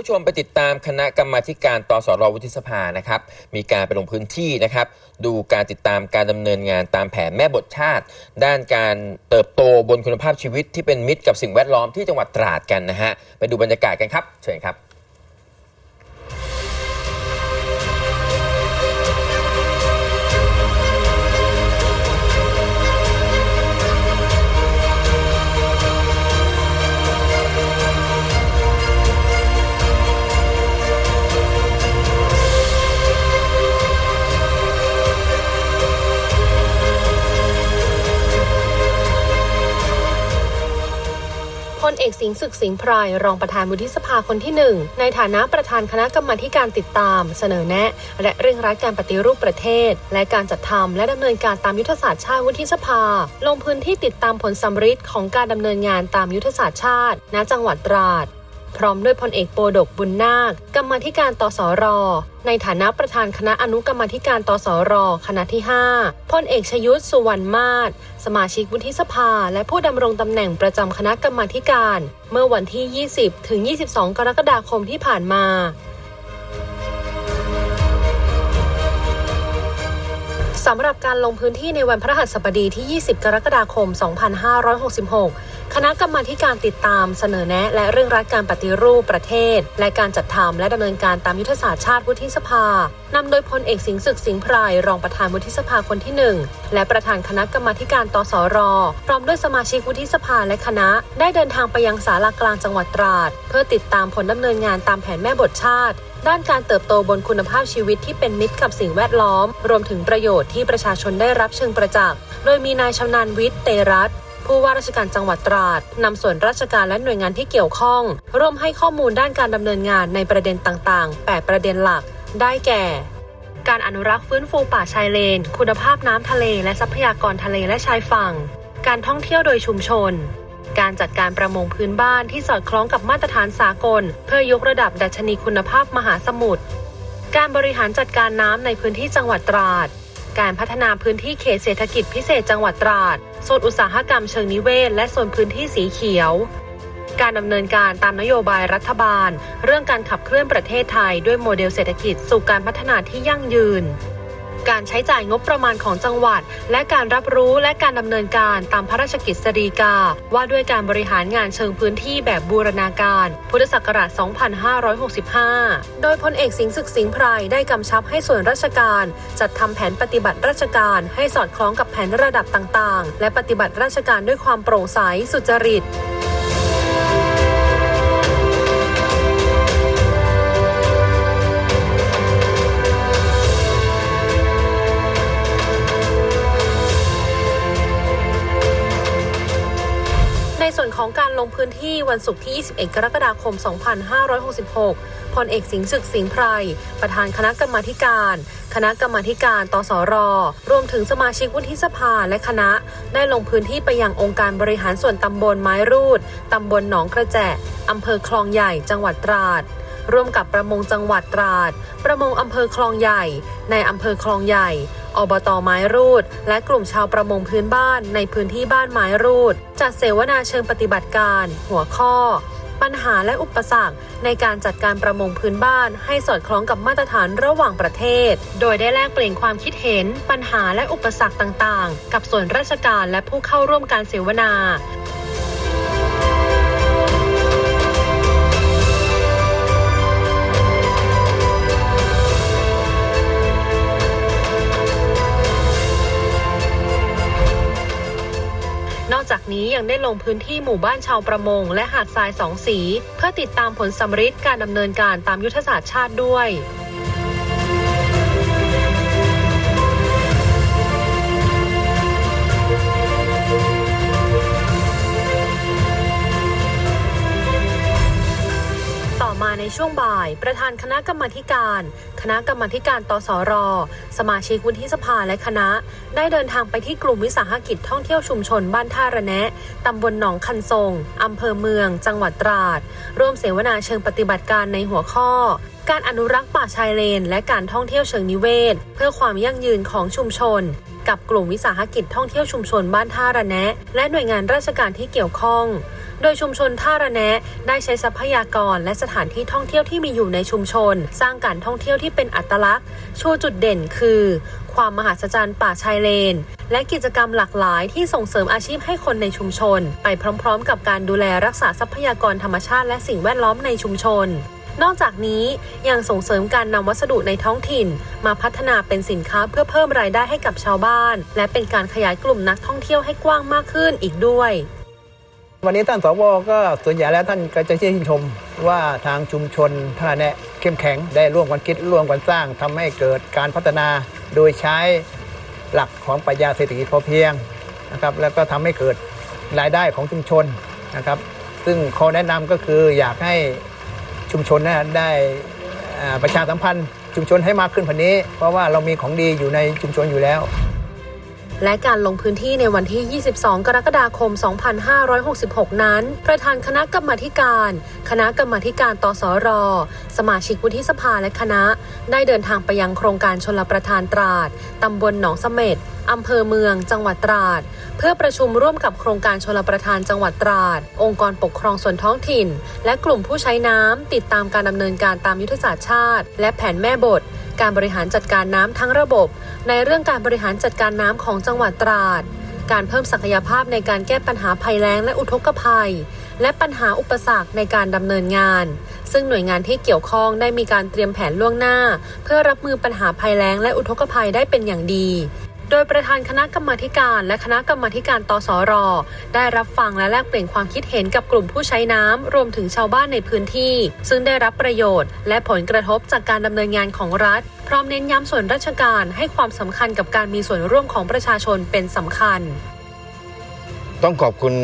ผู้ชมไปติดตามคณะกรรมาการตสรวุฒิสภานะครับ มีการไปลงพื้นที่นะครับ ดูการติดตามการดำเนินงานตามแผนแม่บทชาติ ด้านการเติบโตบนคุณภาพชีวิตที่เป็นมิตรกับสิ่งแวดล้อมที่จังหวัดตราดกันนะฮะไปดูบรรยากาศกันครับ เชิญครับ อกสิงศึกสิงพรายรองประธานวุฒิสภาคนที่หนึ่งในฐานะประธานคณะกรรมาการติดตาม เสนอแนะ และเร่งรัดการปฏิรูปประเทศ และการจัดทำและดำเนินการตามยุทธศาสตร์ชาติวุฒิสภา ลงพื้นที่ติดตามผลสำฤทธิ์ของการดำเนินงานตามยุทธศาสตร์ชาติ ณจังหวัดตราด พร้อมด้วยพลเอกโปดกบุญนาค กรรมธิการตสร ในฐานะประธานคณะอนุกรรมธิการตสร คณะที่ 5พลเอกชยุทธสุวรรณมาศสมาชิกวุฒิสภา และผู้ดำรงตำแหน่งประจำคณะกรรมธิการ เมื่อวันที่ 20 ถึง 22 กรกฎาคมที่ผ่านมา สำหรับการลงพื้นที่ในวันพระหัสบดีที่ 20 กรกฎาคม 2566 คณะกรรมาการติดตามเสนอแนะ และเรื่องรัดการปฏิรูปประเทศ และการจัดทำและดำเนินการตามยุทธศาสตร์ชาติวุฒิสภานำโดยพลเอกสิงห์ศึกสิงห์ไพรรองประธานวุฒิสภาคนที่ 1 และประธานคณะกรรมาการตสรพร้อมด้วยสมาชิกวุฒิสภาและคณะ ได้เดินทางไปยังศาลากลางจังหวัดตราด เพื่อติดตามผลดำเนินงานตามแผนแม่บทชาติ ด้านการเติบโตบนคุณภาพชีวิตที่เป็นมิตรกับสิ่งแวดล้อม รวมถึงประโยชน์ที่ประชาชนได้รับเชิงประจักษ์ โดยมีนายชำนาญวิทย์เตรัตน์ผู้ว่าราชการจังหวัดตราดนำส่วนราชการและหน่วยงานที่เกี่ยวข้อง ร่วมให้ข้อมูลด้านการดำเนินงานในประเด็นต่างๆ 8 ประเด็นหลัก ได้แก่ การอนุรักษ์ฟื้นฟูป่าชายเลน คุณภาพน้ำทะเล และทรัพยากรทะเลและชายฝั่ง การท่องเที่ยวโดยชุมชน การจัดการประมงพื้นบ้านที่สอดคล้องกับมาตรฐานสากล เพื่อยกระดับดัชนีคุณภาพมหาสมุทร การบริหารจัดการน้ำในพื้นที่จังหวัดตราด การพัฒนาพื้นที่เขตเศรษฐกิจพิเศษจังหวัดตราด โซนอุตสาหกรรมเชิงนิเวศ และโซนพื้นที่สีเขียว การดำเนินการตามนโยบายรัฐบาล เรื่องการขับเคลื่อนประเทศไทยด้วยโมเดลเศรษฐกิจสู่การพัฒนาที่ยั่งยืน การใช้จ่ายงบประมาณของจังหวัด และการรับรู้และการดำเนินการตามพระราชกิจสฎีกา ว่าด้วยการบริหารงานเชิงพื้นที่แบบบูรณาการ พุทธศักราช 2565 โดยพลเอกสิงห์ศึกสิงห์ไพรได้กำชับให้ส่วนราชการ จัดทำแผนปฏิบัติราชการให้สอดคล้องกับแผนระดับต่างๆ และปฏิบัติราชการด้วยความโปร่งใสสุจริต พื้นที่วันศุกร์ที่ 21 กรกฎาคม 2566 พลเอกสิงห์ศึกสิงห์ไพร ประธานคณะกรรมาธิการ คณะกรรมาธิการตสร รวมถึงสมาชิกวุฒิสภาและคณะ ได้ลงพื้นที่ไปยังองค์การบริหารส่วนตำบลไม้รูด ตำบลหนองกระแจอำเภอคลองใหญ่ จังหวัดตราดร่วมกับประมงจังหวัดตราด ประมงอำเภอคลองใหญ่ ในอำเภอคลองใหญ่ อบตไม้รูด และกลุ่มชาวประมงพื้นบ้านในพื้นที่บ้านไม้รูด จัดเสวนาเชิงปฏิบัติการ หัวข้อ ปัญหาและอุปสรรคในการจัดการประมงพื้นบ้าน ให้สอดคล้องกับมาตรฐานระหว่างประเทศ โดยได้แลกเปลี่ยนความคิดเห็น ปัญหาและอุปสรรคต่างๆ กับส่วนราชการและผู้เข้าร่วมการเสวนา นอกจากนี้ยังได้ลงพื้นที่หมู่บ้านชาวประมง และหาดทรายสองสี เพื่อติดตามผลสำฤทธิ์การดำเนินการตามยุทธศาสตร์ชาติด้วย มาในช่วงบ่าย ประธานคณะกรรมาธิการ คณะกรรมาธิการตสร สมาชิกวุฒิสภาและคณะ ได้เดินทางไปที่กลุ่มวิสาหกิจท่องเที่ยวชุมชนบ้านท่าระแนะตำบลหนองคันทรงอำเภอเมือง จังหวัดตราด ร่วมเสวนาเชิงปฏิบัติการในหัวข้อการอนุรักษ์ป่าชายเลน และการท่องเที่ยวเชิงนิเวศ เพื่อความยั่งยืนของชุมชน กับกลุ่มวิสาหกิจท่องเที่ยวชุมชนบ้านท่าระแนะ และหน่วยงานราชการที่เกี่ยวข้อง โดยชุมชนท่าระแนะได้ใช้ทรัพยากรและสถานที่ท่องเที่ยวที่มีอยู่ในชุมชน สร้างการท่องเที่ยวที่เป็นอัตลักษณ์โชว์จุดเด่นคือ ความมหัศจรรย์ป่าชายเลน และกิจกรรมหลากหลายที่ส่งเสริมอาชีพให้คนในชุมชน ไปพร้อม ๆ กับการดูแลรักษาทรัพยากรธรรมชาติและสิ่งแวดล้อมในชุมชน นอกจากนี้ยังส่งเสริมการนำวัสดุในท้องถิ่น มาพัฒนาเป็นสินค้าเพื่อเพิ่มรายได้ให้กับชาวบ้าน และเป็นการขยายกลุ่มนักท่องเที่ยวให้กว้างมากขึ้นอีกด้วย วันนี้ท่านสวก็ส่วนใหญ่แล้วท่านก็จะชื่นชมว่าทางชุมชนท่าแนะเข้มแข็งได้ร่วมกันคิดร่วมกันสร้างทำให้เกิดการพัฒนาโดยใช้หลักของปรัชญาเศรษฐกิจพอเพียงนะครับแล้วก็ทำให้เกิดรายได้ของชุมชนนะครับ ซึ่งข้อแนะนำก็คืออยากให้ ชุมชนนะได้ประชาสัมพันธ์ชุมชนให้มากขึ้นกว่านี้ เพราะว่าเรามีของดีอยู่ในชุมชนอยู่แล้ว และการลงพื้นที่ในวันที่ 22 กรกฎาคม 2566 นั้น ประธานคณะกรรมาการ คณะกรรมาการตสร สมาชิกวุฒิสภาและคณะ ได้เดินทางไปยังโครงการชนลประทานตราด ตำบลหนองเสม็ดอำเภอเมือง จังหวัดตราด เพื่อประชุมร่วมกับโครงการชลประทานจังหวัดตราด องค์กรปกครองส่วนท้องถิ่น และกลุ่มผู้ใช้น้ำติดตามการดำเนินการตามยุทธศาสตร์ชาติ และแผนแม่บท การบริหารจัดการน้ำทั้งระบบ ในเรื่องการบริหารจัดการน้ำของจังหวัดตราด การเพิ่มศักยภาพในการแก้ปัญหาภัยแล้งและอุทกภัย และปัญหาอุปสรรคในการดำเนินงาน ซึ่งหน่วยงานที่เกี่ยวข้องได้มีการเตรียมแผนล่วงหน้า เพื่อรับมือปัญหาภัยแล้งและอุทกภัยได้เป็นอย่างดี โดยประธานคณะกรรมาการและคณะกรรมาการตสร ได้รับฟังและแลกเปลี่ยนความคิดเห็นกับกลุ่มผู้ใช้น้ำรวมถึงชาวบ้านในพื้นที่ ซึ่งได้รับประโยชน์ และผลกระทบจากการดำเนินงานของรัฐ พร้อมเน้นย้ำส่วนราชการให้ความสำคัญกับการมีส่วนร่วมของประชาชนเป็นสำคัญ ต้องขอบคุณ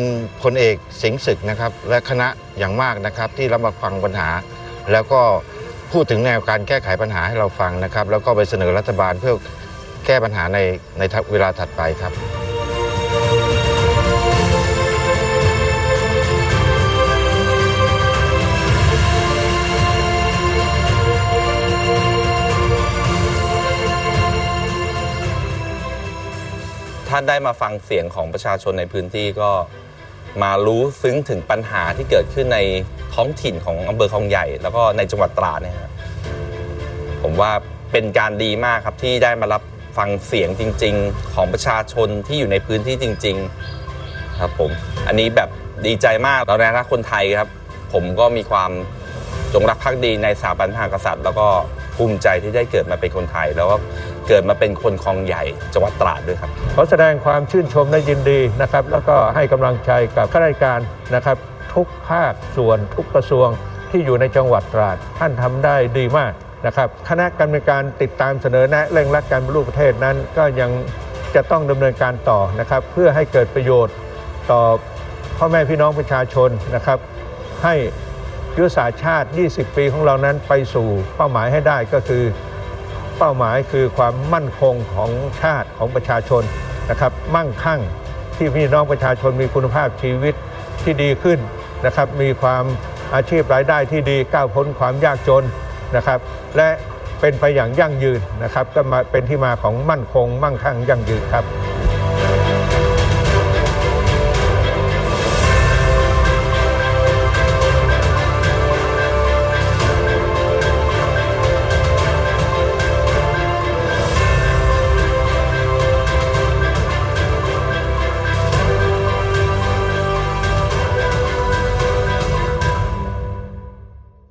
พลเอกสิงห์ศึกนะครับ และคณะอย่างมากนะครับที่รับมาฟังปัญหา แล้วก็พูดถึงแนวการแก้ไขปัญหาให้เราฟังนะครับ แล้วก็ไปเสนอรัฐบาลเพื่อ แก้ปัญหาในในเวลาถัดไปครับถ้าได้มาฟังเสียงของประชาชนในพื้นที่ก็มารู้ซึ้งถึงปัญหาที่เกิดขึ้นในท้องถิ่นของอำเภอคลองใหญ่ แล้วก็ในจังหวัดตราดเนี่ยครับผมว่าเป็นการดีมากครับที่ได้มารับ ฟังเสียงจริง ๆ ของประชาชนที่อยู่ในพื้นที่จริง ๆ ครับผมอันนี้แบบดีใจมากเราในฐานะคนไทยครับ ผมก็มีความจงรักภักดีในสถาบันพระมหากษัตริย์ แล้วก็ภูมิใจที่ได้เกิดมาเป็นคนไทย แล้วก็เกิดมาเป็นคนคลองใหญ่จังหวัดตราดด้วยครับ ขอแสดงความชื่นชมและยินดีนะครับ แล้วก็ให้กำลังใจกับข้าราชการนะครับ ทุกภาคส่วนทุกกระทรวงที่อยู่ในจังหวัดตราด ท่านทำได้ดีมาก นะครับคณะกรรมการติดตามเสนอแนะเร่งรัดการบรรลุประเทศนั้นก็ยังจะต้องดำเนินการต่อนะครับ เพื่อให้เกิดประโยชน์ต่อพ่อแม่พี่น้องประชาชนนะครับ ให้ยุทธศาสตร์ชาติ 20 ปีของเรานั้นไปสู่เป้าหมายให้ได้ก็คือ เป้าหมายคือความมั่นคงของชาติของประชาชนนะครับ มั่งคั่งที่พี่น้องประชาชนมีคุณภาพชีวิตที่ดีขึ้นนะครับ มีความอาชีพรายได้ที่ดีก้าวพ้นความยากจน นะครับและเป็นไปอย่างยั่งยืนนะครับก็มาเป็นที่มาของมั่นคง มั่งคั่งยั่งยืนครับ